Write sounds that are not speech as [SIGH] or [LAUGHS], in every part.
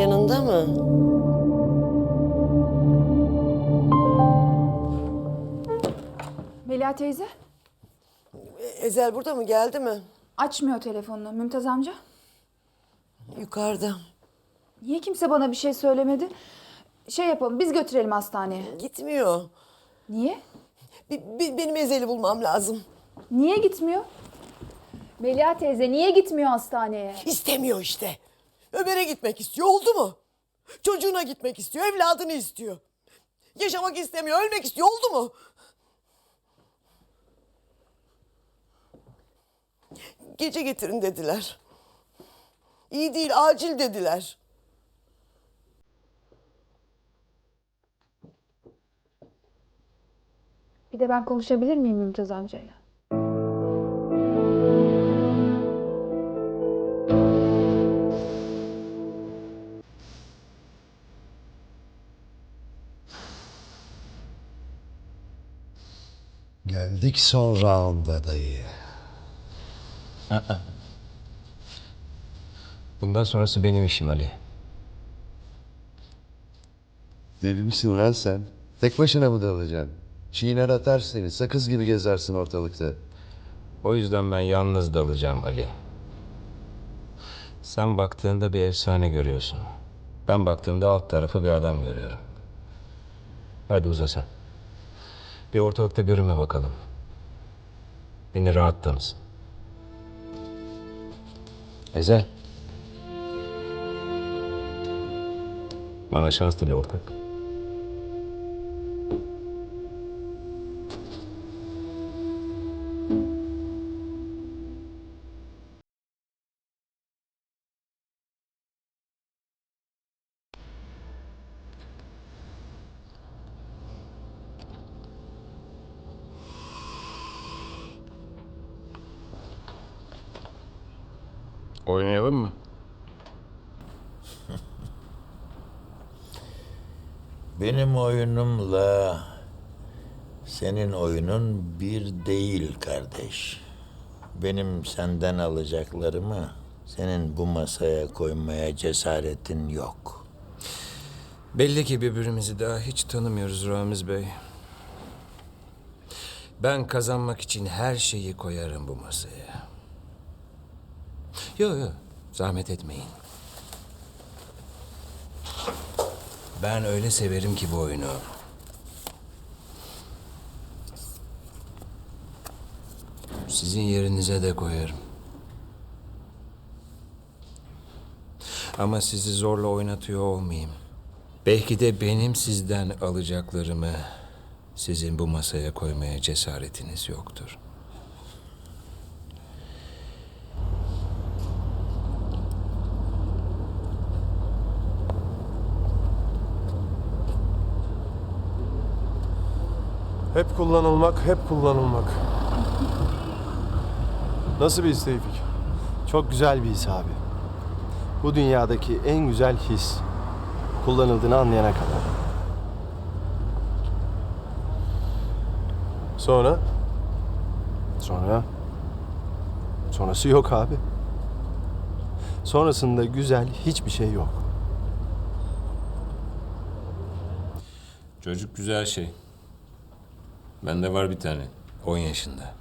yanında mı? Melia teyze E, Ezel burada mı? Geldi mi? açmıyor telefonunu. Mümtaz amca. Yukarıda. Niye kimse bana bir şey söylemedi? Şey yapalım biz götürelim hastaneye. Gitmiyor. Niye? Bi- bi- benim Ezel'i bulmam lazım. Niye gitmiyor? Melia teyze niye gitmiyor hastaneye? İstemiyor işte. Ömer'e gitmek istiyor. Oldu mu? Çocuğuna gitmek istiyor. Evladını istiyor. Yaşamak istemiyor. Ölmek istiyor. Oldu mu? Gece getirin dediler. İyi değil, acil dediler. Bir de ben konuşabilir miyim Mümtaz amcayla? Geldik son rounda dayı. Bundan sonrası benim işim Ali. Deli misin lan sen? Tek başına mı dalacaksın? Çiğner atar seni. Sakız gibi gezersin ortalıkta. O yüzden ben yalnız dalacağım Ali. Sen baktığında bir efsane görüyorsun. Ben baktığımda alt tarafı bir adam görüyorum. Hadi uza sen. Bir ortalıkta görünme bakalım. Beni rahatta mısın? Ezel. Bana şans dile ortak. Oynayalım mı? Benim oyunumla senin oyunun bir değil kardeş. Benim senden alacaklarımı senin bu masaya koymaya cesaretin yok. Belli ki birbirimizi daha hiç tanımıyoruz Ramiz Bey. Ben kazanmak için her şeyi koyarım bu masaya. Yok yok, zahmet etmeyin. Ben öyle severim ki bu oyunu. Sizin yerinize de koyarım. Ama sizi zorla oynatıyor olmayayım. Belki de benim sizden alacaklarımı sizin bu masaya koymaya cesaretiniz yoktur. Hep kullanılmak, hep kullanılmak. Nasıl bir his Tevfik? Çok güzel bir his abi. Bu dünyadaki en güzel his. Kullanıldığını anlayana kadar. Sonra? Sonra? Sonrası yok abi. Sonrasında güzel hiçbir şey yok. Çocuk güzel şey. Bende var bir tane. 10 yaşında.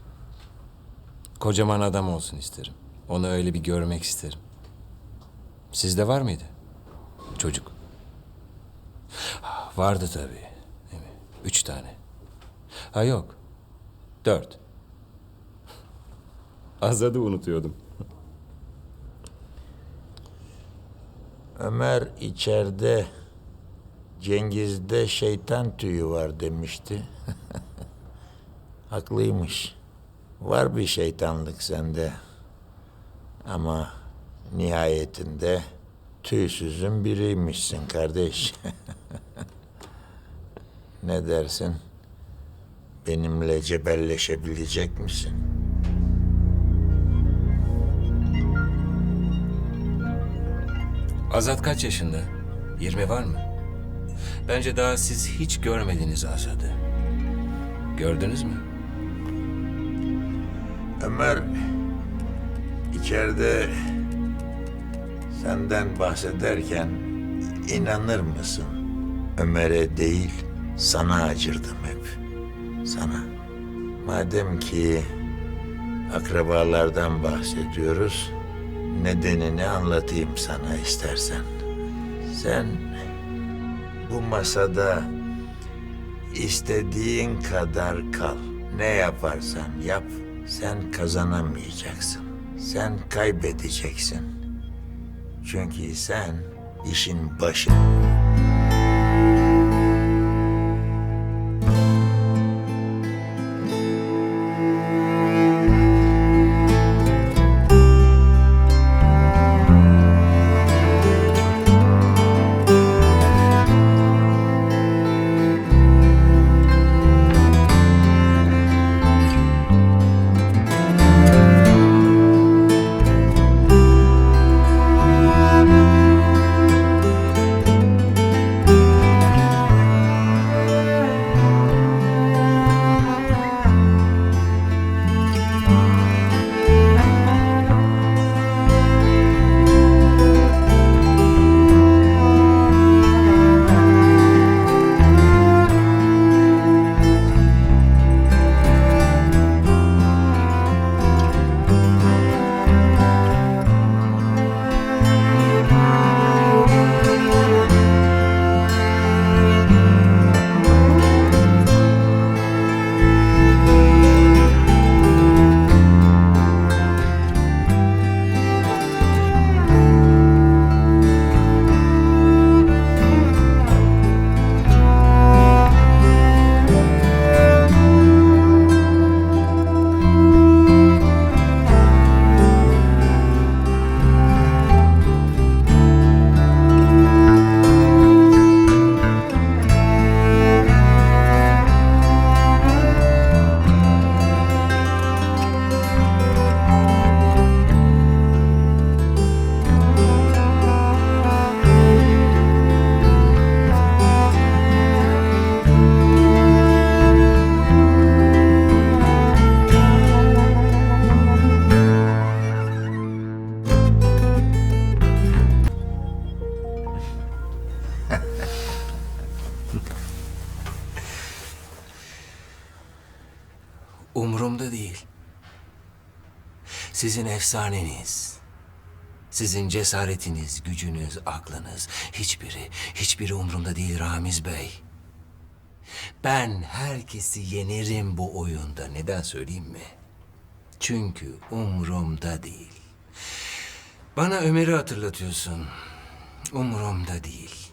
Kocaman adam olsun isterim. Onu öyle bir görmek isterim. Sizde var mıydı? Çocuk. Vardı tabii. Değil mi? Üç tane. Ha yok. Dört. Azad'ı unutuyordum. Ömer içeride Cengiz'de şeytan tüyü var demişti. [LAUGHS] Haklıymış. Var bir şeytanlık sende. Ama nihayetinde tüysüzün biriymişsin kardeş. [LAUGHS] ne dersin? Benimle cebelleşebilecek misin? Azat kaç yaşında? 20 var mı? Bence daha siz hiç görmediniz Azat'ı. Gördünüz mü? Ömer içeride senden bahsederken inanır mısın? Ömer'e değil, sana acırdım hep. Sana. Madem ki akrabalardan bahsediyoruz, nedenini anlatayım sana istersen. Sen bu masada istediğin kadar kal. Ne yaparsan yap, sen kazanamayacaksın. Sen kaybedeceksin. Çünkü sen işin başı. Umurumda değil. Sizin efsaneniz, sizin cesaretiniz, gücünüz, aklınız hiçbiri, hiçbiri umurumda değil Ramiz Bey. Ben herkesi yenerim bu oyunda. Neden söyleyeyim mi? Çünkü umurumda değil. Bana Ömer'i hatırlatıyorsun. Umurumda değil.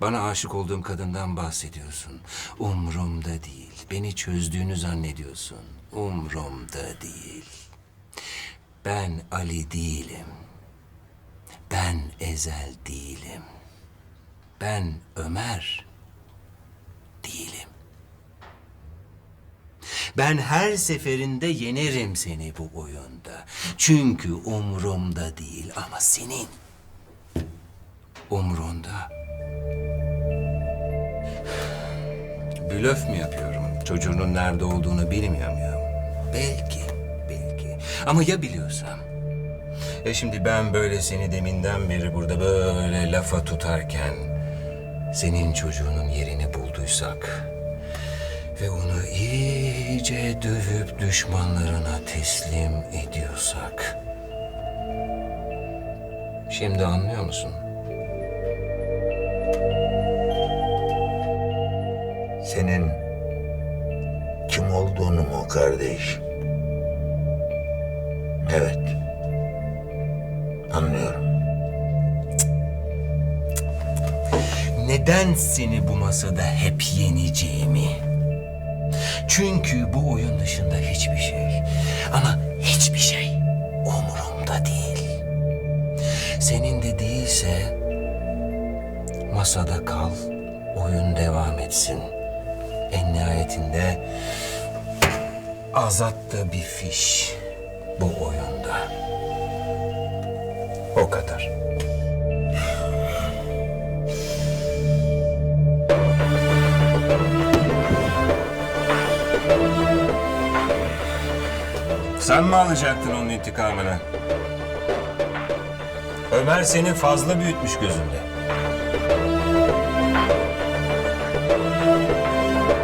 Bana aşık olduğum kadından bahsediyorsun. Umrumda değil. Beni çözdüğünü zannediyorsun. Umrumda değil. Ben Ali değilim. Ben Ezel değilim. Ben Ömer değilim. Ben her seferinde yenerim seni bu oyunda. Çünkü umrumda değil ama senin umrunda. Blöf mü yapıyorum? Çocuğunun nerede olduğunu bilmiyor muyum? Belki, belki. Ama ya biliyorsam? E şimdi ben böyle seni deminden beri burada böyle lafa tutarken... ...senin çocuğunun yerini bulduysak... ...ve onu iyice dövüp düşmanlarına teslim ediyorsak... Şimdi anlıyor musun? Senin kim olduğunu mu kardeş? Evet. Anlıyorum. Neden seni bu masada hep yeneceğimi? Çünkü bu oyun dışında hiçbir şey ama hiçbir şey umurumda değil. Senin de değilse masada kal, oyun devam etsin. En nihayetinde azat da bir fiş bu oyunda. O kadar. Sen mi alacaktın onun intikamını? Ömer seni fazla büyütmüş gözünde.